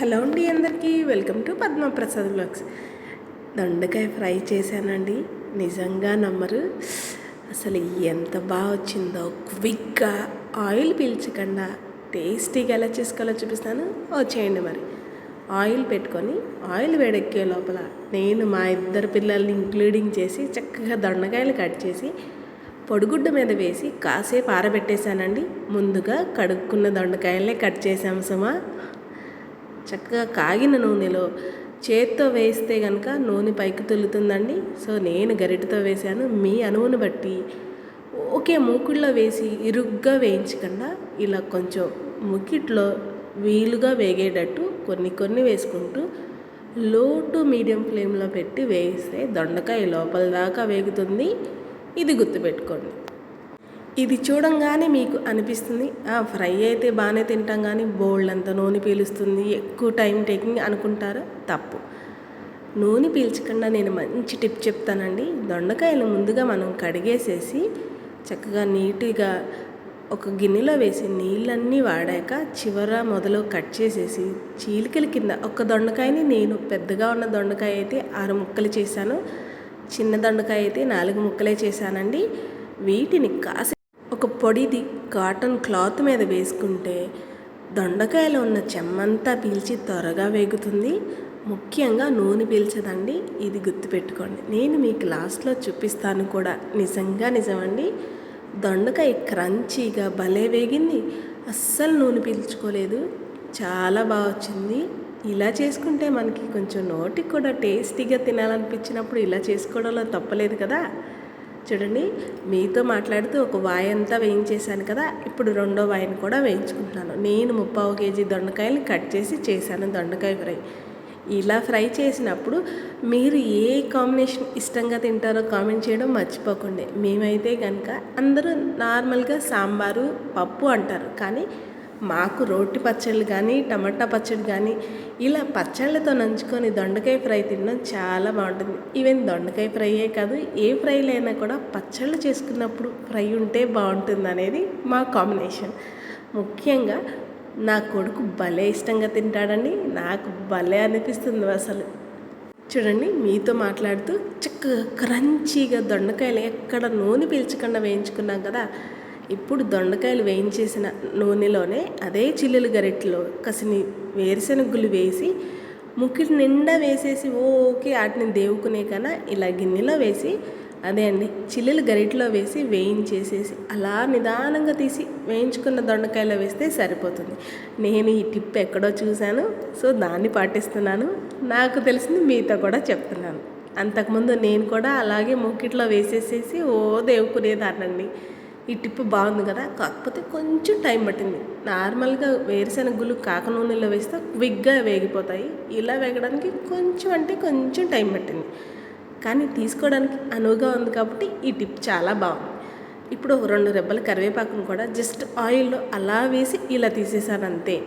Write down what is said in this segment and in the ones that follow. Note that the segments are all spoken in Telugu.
హలో అండి అందరికీ. వెల్కమ్ టు పద్మప్రసాద్ బ్లాగ్స్ దొండకాయ ఫ్రై చేశానండి. నిజంగా నమ్మరు. అసలు ఎంత బాగా వచ్చిందో. క్విక్గా ఆయిల్ పీల్చకుండా టేస్టీగా ఎలా చేసుకోవాలో చూపిస్తాను. వచ్చేయండి మరి. ఆయిల్ పెట్టుకొని ఆయిల్ వేడెక్కే లోపల నేను మా ఇద్దరు పిల్లల్ని ఇంక్లూడింగ్ చేసి చక్కగా దొండకాయలు కట్ చేసి పొడిగుడ్డ మీద వేసి కాసేపు ఆరబెట్టేశానండి. ముందుగా కడుక్కున్న దొండకాయలే కట్ చేసాము సుమా. చక్కగా కాగిన నూనెలో చేత్తో వేస్తే కనుక నూనె పైకి తుల్లుతుందండి సో నేను గరిటతో వేశాను. మీ అనువును బట్టి ఓకే మూకుల్లో వేసి ఇరుగ్గా వేయించకుండా ఇలా కొంచెం ముకిట్లో వీలుగా వేగేటట్టు కొన్ని కొన్ని వేసుకుంటూ లో టు మీడియం ఫ్లేమ్లో పెట్టి వేస్తే దొండకాయ లోపల దాకా వేగుతుంది. ఇది గుర్తుపెట్టుకోండి. ఇది చూడంగానే మీకు అనిపిస్తుంది. ఫ్రై అయితే బాగానే తింటాం కానీ బోల్డ్ అంత నూనె పీలుస్తుంది. ఎక్కువ టైం టేకింగ్ అనుకుంటారా. తప్పు. నూనె పీల్చకుండా నేను మంచి టిప్ చెప్తానండి. దొండకాయలు ముందుగా మనం కడిగేసేసి చక్కగా నీట్గా ఒక గిన్నెలో వేసి నీళ్ళన్నీ వాడాక చివర మొదలు కట్ చేసేసి చీలికల కింద ఒక దొండకాయని నేను పెద్దగా ఉన్న దొండకాయ అయితే ఆరు ముక్కలు చేశాను. చిన్న దొండకాయ అయితే నాలుగు ముక్కలే చేశానండి. వీటిని కాసి ఒక పొడిది కాటన్ క్లాత్ మీద వేసుకుంటే దొండకాయలో ఉన్న చెమ్మంతా పీల్చి త్వరగా వేగుతుంది. ముఖ్యంగా నూనె పీల్చదండి. ఇది గుర్తుపెట్టుకోండి. నేను మీకు లాస్ట్లో చూపిస్తాను కూడా. నిజంగా నిజమండి. దొండకాయ క్రంచీగా భలే వేగింది. అస్సలు నూనె పీల్చుకోలేదు. చాలా బాగా వచ్చింది. ఇలా చేసుకుంటే మనకి కొంచెం నోటికి కూడా టేస్టీగా తినాలనిపించినప్పుడు ఇలా చేసుకోవడంలో తప్పలేదు కదా. చూడండి మీతో మాట్లాడుతూ ఒక వాయి అంతా వేయించేశాను కదా ఇప్పుడు రెండో వాయిని కూడా వేయించుకుంటున్నాను. నేను ముప్పావు కేజీ దొండకాయలు కట్ చేసి చేశాను దొండకాయ ఫ్రై. ఇలా ఫ్రై చేసినప్పుడు మీరు ఏ కాంబినేషన్ ఇష్టంగా తింటారో కామెంట్ చేయడం మర్చిపోకండి. మేమైతే కనుక అందరూ నార్మల్గా సాంబారు పప్పు అంటారు కానీ మాకు రోటి పచ్చళ్ళు కానీ టమాటా పచ్చడి కానీ ఇలా పచ్చళ్ళతో నంచుకొని దొండకాయ ఫ్రై తినడం చాలా బాగుంటుంది. ఈవెన్ దొండకాయ ఫ్రైయే కాదు ఏ ఫ్రైలైనా కూడా పచ్చళ్ళు చేసుకున్నప్పుడు ఫ్రై ఉంటే బాగుంటుంది అనేది మా కాంబినేషన్. ముఖ్యంగా నా కొడుకు భలే ఇష్టంగా తింటాడండి. నాకు భలే అనిపిస్తుంది అసలు. చూడండి మీతో మాట్లాడుతూ చక్కగా క్రంచీగా దొండకాయలు ఎక్కడ నూనె పీల్చకుండా వేయించుకున్నాం కదా. ఇప్పుడు దొండకాయలు వేయించేసిన నూనెలోనే అదే చిల్లులు గరిటెలో కసిని వేరుశెనగులు వేసి ముక్కిటి నిండా వేసేసి ఓకే వాటిని దేవుకునే కన్నా ఇలా గిన్నెలో వేసి అదే అండి చిల్లులు గరిటలో వేసి వేయించేసేసి అలా నిదానంగా తీసి వేయించుకున్న దొండకాయలో వేస్తే సరిపోతుంది. నేను ఈ టిప్ ఎక్కడో చూశాను సో దాన్ని పాటిస్తున్నాను. నాకు తెలిసింది మీతో కూడా చెప్తున్నాను. అంతకుముందు నేను కూడా అలాగే ముక్కిట్లో వేసేసేసి ఓ దేవుకునేదానండి ఈ టిప్ బాగుంది కదా? కాకపోతే కొంచెం టైం పట్టింది. నార్మల్గా వేరుశనగలు కాక నూనెలో వేస్తే క్విక్గా వేగిపోతాయి. ఇలా వేగడానికి కొంచెం అంటే కొంచెం టైం పట్టింది. కానీ తీసుకోవడానికి అనువుగా ఉంది కాబట్టి ఈ టిప్ చాలా బాగుంది. ఇప్పుడు రెండు రెబ్బల కరివేపాకును కూడా జస్ట్ ఆయిల్లో అలా వేసి ఇలా తీసేసాను అంతే.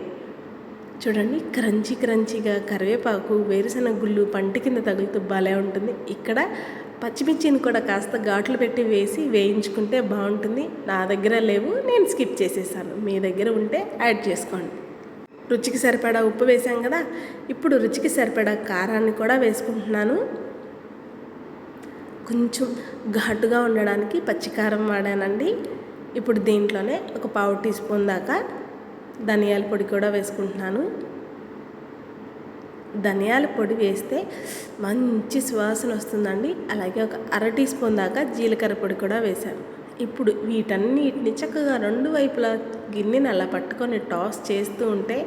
చూడండి క్రంచీ క్రంచీగా కరివేపాకు వేరుశెనగ గుళ్ళు పంట కింద తగులుతూ భలే ఉంటుంది. ఇక్కడ పచ్చిమిర్చిని కూడా కాస్త ఘాట్లు పెట్టి వేసి వేయించుకుంటే బాగుంటుంది. నా దగ్గర లేవు నేను స్కిప్ చేసేసాను. మీ దగ్గర ఉంటే యాడ్ చేసుకోండి. రుచికి సరిపడా ఉప్పు వేసాం కదా ఇప్పుడు రుచికి సరిపడా కారాన్ని కూడా వేసుకుంటున్నాను. కొంచెం ఘాటుగా ఉండడానికి పచ్చికారం వాడానండి. ఇప్పుడు దీంట్లోనే ఒక పావు టీ స్పూన్ దాకా ధనియాల పొడి కూడా వేసుకుంటున్నాను. ధనియాల పొడి వేస్తే మంచి సువాసన వస్తుందండి. అలాగే ఒక అర టీ స్పూన్ దాకా జీలకర్ర పొడి కూడా వేశాను. ఇప్పుడు వీటన్నిటిని చక్కగా రెండు వైపులా గిన్నెని అలా పట్టుకొని టాస్ చేస్తూ ఉంటే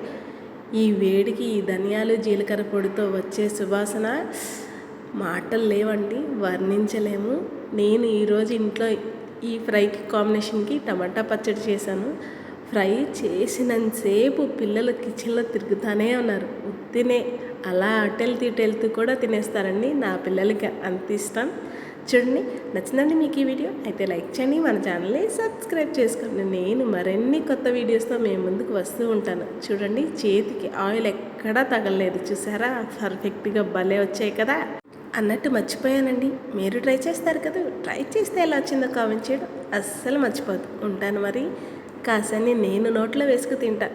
ఈ వేడికి ఈ ధనియాలు జీలకర్ర పొడితో వచ్చే సువాసన మాటలు లేవండి వర్ణించలేము. నేను ఈరోజు ఇంట్లో ఈ ఫ్రైకి కాంబినేషన్కి టమాటా పచ్చడి చేశాను. ఫ్రై చేసినంతసేపు పిల్లలు కిచెన్లో తిరుగుతానే ఉన్నారు. ఉత్తినే అలా అటెళ్తూ ఇటెల్తూ కూడా తినేస్తారండి నా పిల్లలకి అంత ఇష్టం. చూడండి నచ్చిందండి మీకు ఈ వీడియో? అయితే లైక్ చేయండి మన ఛానల్ని సబ్స్క్రైబ్ చేసుకోండి. నేను మరిన్ని కొత్త వీడియోస్తో మేము ముందుకు వస్తూ ఉంటాను. చూడండి చేతికి ఆయిల్ ఎక్కడా తగలలేదు. చూసారా? పర్ఫెక్ట్గా భలే వచ్చాయి కదా? అన్నట్టు మర్చిపోయానండి. మీరు ట్రై చేస్తారు కదా? ట్రై చేస్తే ఎలా వచ్చిందో కామెంట్ చేయడం అస్సలు మర్చిపోదు ఉంటాను మరి. కాసని నేను నోట్లో వేసుకు తింటా.